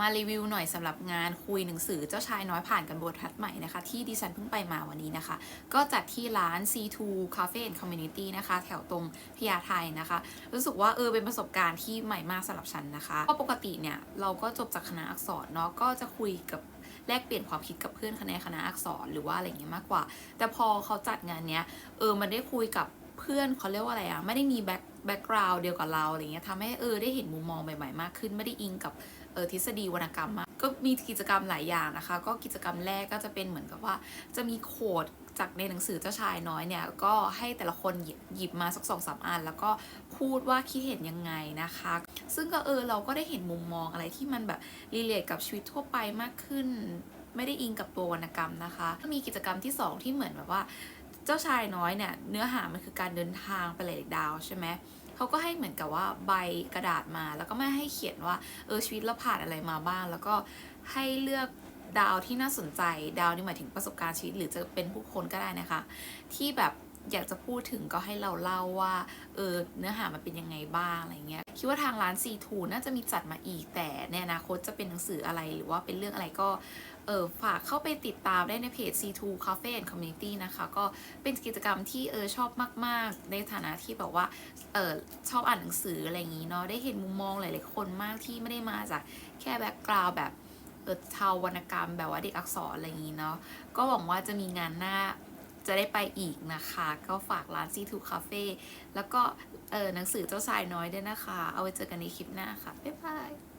มารีวิวหน่อยสำหรับงานคุยหนังสือเจ้าชายน้อยผ่านกันบททัดใหม่นะคะ ที่ดิฉันเพิ่งไปมาวันนี้นะคะ ก็จัดที่ร้าน C2 Cafe and Community นะคะ แถวตรงพญาไทนะคะ รู้สึกว่าเออเป็นประสบการณ์ที่ใหม่มากสำหรับฉันนะคะเพราะปกติเนี่ย เราก็จบจากคณะอักษรเนาะก็จะคุยกับแลกเปลี่ยนความคิดกับเพื่อนคณะคณะอักษรหรือว่าอะไรเงี้ยมากกว่า แต่พอเขาจัดงานเนี้ยเออมันได้คุยกับ พื่อนเขาเรียกว่าอะไรอะไม่ได้มีแบ็คแบ็กกราวด์เดียวกับเราอะไรเงี้ยทำให้เออได้เห็นมุมมองใหม่ๆมากขึ้น ไม่ได้อิงกับเออทฤษฎีวรรณกรรมอะก็มีกิจกรรมหลายอย่างนะคะ ก็กิจกรรมแรกก็จะเป็นเหมือนกับว่า จะมีโคดจากในหนังสือเจ้าชายน้อยเนี่ย ก็ให้แต่ละคนหยิบมาสักสองสามอัน แล้วก็พูดว่าคิดเห็นยังไงนะคะ ซึ่งก็เออเราก็ได้เห็นมุมมองอะไรที่มันแบบรีเลทกับชีวิตทั่วไปมากขึ้น ไม่ได้อิงกับตัววรรณกรรมนะคะ มีกิจกรรมที่สองที่เหมือนแบบว่า เจ้าชายน้อยเนี่ยเนื้อหามันคือการเดินทางไปเลยดาวใช่ไหมเขาก็ให้เหมือนกับว่าใบกระดาษมาแล้วก็ไม่ให้เขียนว่าเออชีวิตเราผ่านอะไรมาบ้าง แล้วก็ให้เลือกดาวที่น่าสนใจดาวนี่หมายถึงประสบการณ์ชีวิต หรือจะเป็นผู้คนก็ได้นะคะ ที่แบบ อยากจะพูดถึงก็ให้เราเล่าว่าเออเนื้อหามันเป็นยังไงบ้างอะไรเงี้ยคิดว่าทางร้าน C2 น่าจะมีจัดมาอีกแต่ในอนาคตจะเป็นหนังสืออะไรหรือว่าเป็นเรื่องอะไรก็เออฝากเข้าไปติดตามได้ในเพจ C2 Cafe and Community นะคะ ก็เป็นกิจกรรมที่เออชอบมาก ๆ ในฐานะที่แบบว่าเออชอบอ่านหนังสืออะไรอย่างนี้เนาะได้เห็นมุมมองหลาย ๆ คนมากที่ไม่ได้มาจากแค่แบ็กกราวแบบเออชาววรรณกรรมแบบว่าเด็กอักษรอะไรอย่างนี้เนาะก็หวังว่าจะมีงานหน้า จะได้ไปอีกนะคะ ก็ฝากร้านซีทูคาเฟ่แล้วก็เออหนังสือเจ้าชายน้อยด้วยนะคะ เอาไว้เจอกันในคลิปหน้าค่ะ บ๊ายบาย